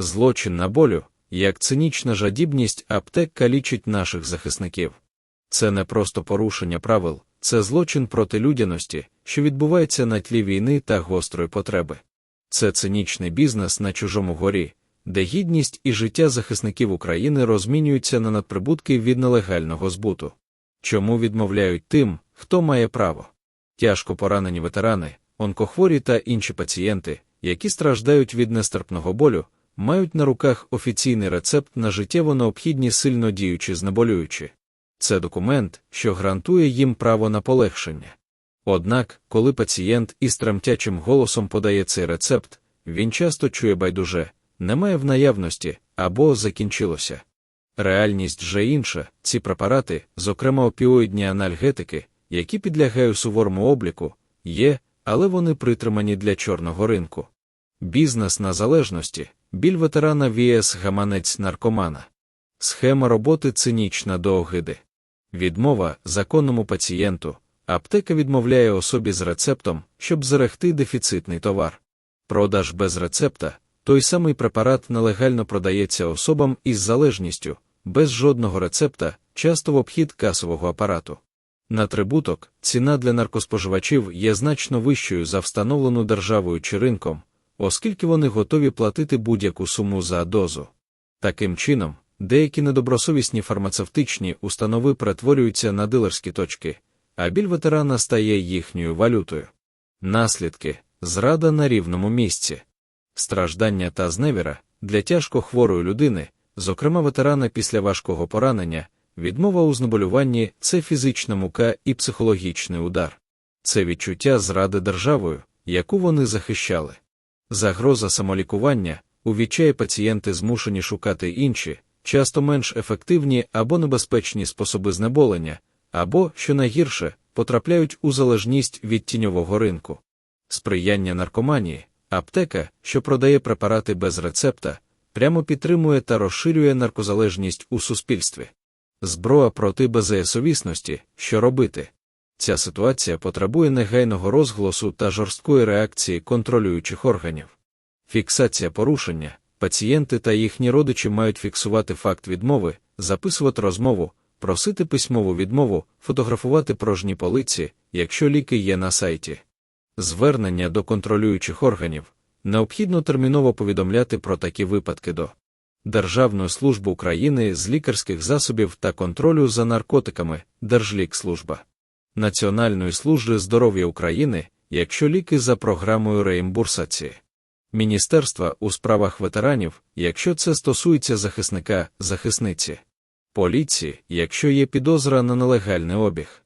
Злочин на болю, як цинічна жадібність аптек калічить наших захисників. Це не просто порушення правил, це злочин проти людяності, що відбувається на тлі війни та гострої потреби. Це цинічний бізнес на чужому горі, де гідність і життя захисників України розмінюються на надприбутки від нелегального збуту. Чому відмовляють тим, хто має право? Тяжко поранені ветерани, онкохворі та інші пацієнти, які страждають від нестерпного болю, мають на руках офіційний рецепт на життєво необхідні сильно діючі знеболюючі. Це документ, що гарантує їм право на полегшення. Однак, коли пацієнт із тремтячим голосом подає цей рецепт, він часто чує байдуже, немає в наявності або закінчилося. Реальність же інша, ці препарати, зокрема опіоїдні анальгетики, які підлягають суворому обліку, є, але вони притримані для чорного ринку. Бізнес на залежності, біль ветерана ВІС гаманець наркомана. Схема роботи цинічна до огиди. Відмова законному пацієнту. Аптека відмовляє особі з рецептом, щоб зарегти дефіцитний товар. Продаж без рецепта той самий препарат нелегально продається особам із залежністю, без жодного рецепта, часто в обхід касового апарату. На трибуток ціна для наркоспоживачів є значно вищою за встановлену державою чи ринком, оскільки вони готові платити будь-яку суму за дозу. Таким чином, деякі недобросовісні фармацевтичні установи перетворюються на дилерські точки, а біль ветерана стає їхньою валютою. Наслідки зрада на рівному місці, страждання та зневіра для тяжко хворої людини, зокрема ветерана після важкого поранення, відмова у знеболюванні це фізична мука і психологічний удар. Це відчуття зради державою, яку вони захищали. Загроза самолікування, у відчаї пацієнти змушені шукати інші, часто менш ефективні або небезпечні способи знеболення, або, що найгірше, потрапляють у залежність від тіньового ринку. Сприяння наркоманії, аптека, що продає препарати без рецепта, прямо підтримує та розширює наркозалежність у суспільстві. Зброя проти беззаєсовісності, що робити. Ця ситуація потребує негайного розголосу та жорсткої реакції контролюючих органів. Фіксація порушення, пацієнти та їхні родичі мають фіксувати факт відмови, записувати розмову, просити письмову відмову, фотографувати порожні полиці, якщо ліки є на сайті. Звернення до контролюючих органів необхідно терміново повідомляти про такі випадки до Державної служби України з лікарських засобів та контролю за наркотиками, Держлікслужба, Національної служби здоров'я України, якщо ліки за програмою реімбурсації, Міністерства у справах ветеранів, якщо це стосується захисника, захисниці, поліції, якщо є підозра на нелегальний обіг.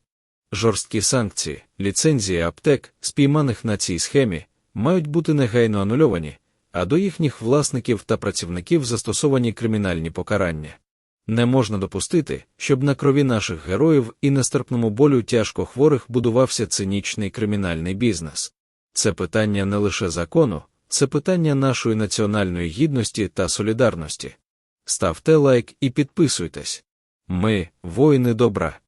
Жорсткі санкції, ліцензії аптек, спійманих на цій схемі, мають бути негайно анульовані, а до їхніх власників та працівників застосовані кримінальні покарання. Не можна допустити, щоб на крові наших героїв і нестерпному болю тяжко хворих будувався цинічний кримінальний бізнес. Це питання не лише закону, це питання нашої національної гідності та солідарності. Ставте лайк і підписуйтесь. Ми, воїни добра.